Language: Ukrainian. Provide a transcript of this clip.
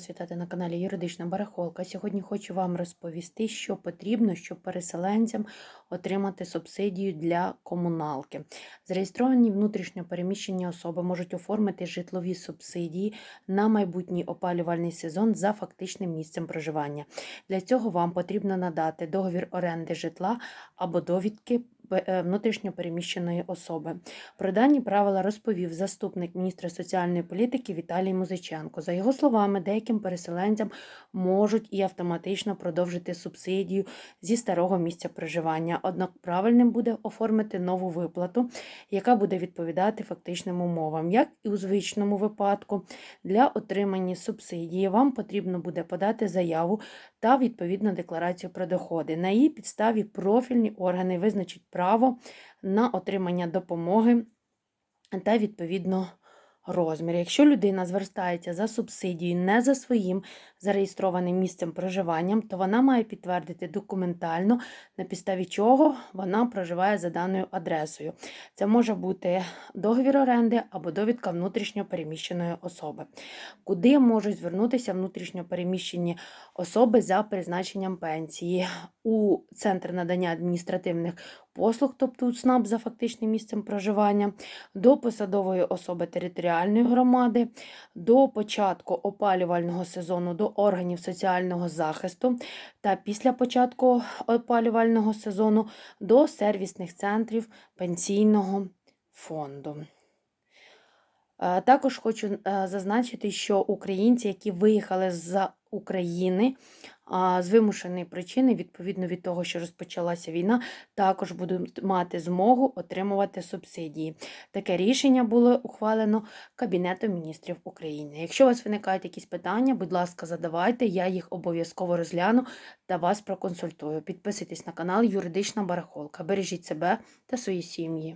Вітати на каналі Юридична Барахолка. Сьогодні хочу вам розповісти, що потрібно, щоб переселенцям отримати субсидію для комуналки. Зареєстровані внутрішньо переміщені особи можуть оформити житлові субсидії на майбутній опалювальний сезон за фактичним місцем проживання. Для цього вам потрібно надати договір оренди житла або довідки е, внутрішньо переміщеної особи. Про дані правила розповів заступник міністра соціальної політики Віталій Музиченко. За його словами, деяким переселенцям можуть і автоматично продовжити субсидію зі старого місця проживання. Однак правильним буде оформити нову виплату, яка буде відповідати фактичним умовам. Як і у звичному випадку, для отримання субсидії вам потрібно буде подати заяву та відповідну декларацію про доходи. На її підставі профільні органи визначать право на отримання допомоги та відповідно розмір. Якщо людина звертається за субсидією не за своїм зареєстрованим місцем проживання, то вона має підтвердити документально, на підставі чого вона проживає за даною адресою. Це може бути договір оренди або довідка внутрішньо переміщеної особи. Куди можуть звернутися внутрішньо переміщені особи за призначенням пенсії у центр надання адміністративних послуг, тобто у ЦНАП за фактичним місцем проживання, до посадової особи територіальної громади, до початку опалювального сезону до органів соціального захисту та після початку опалювального сезону до сервісних центрів пенсійного фонду. Е, Також хочу е, зазначити, що українці, які виїхали з України з вимушеної причини, відповідно від того, що розпочалася війна, також будуть мати змогу отримувати субсидії. Таке рішення було ухвалено Кабінетом міністрів України. Якщо у вас виникають якісь питання, будь ласка, задавайте, я їх обов'язково розгляну та вас проконсультую. Підписуйтесь на канал Юридична Барахолка. Бережіть себе та свої сім'ї.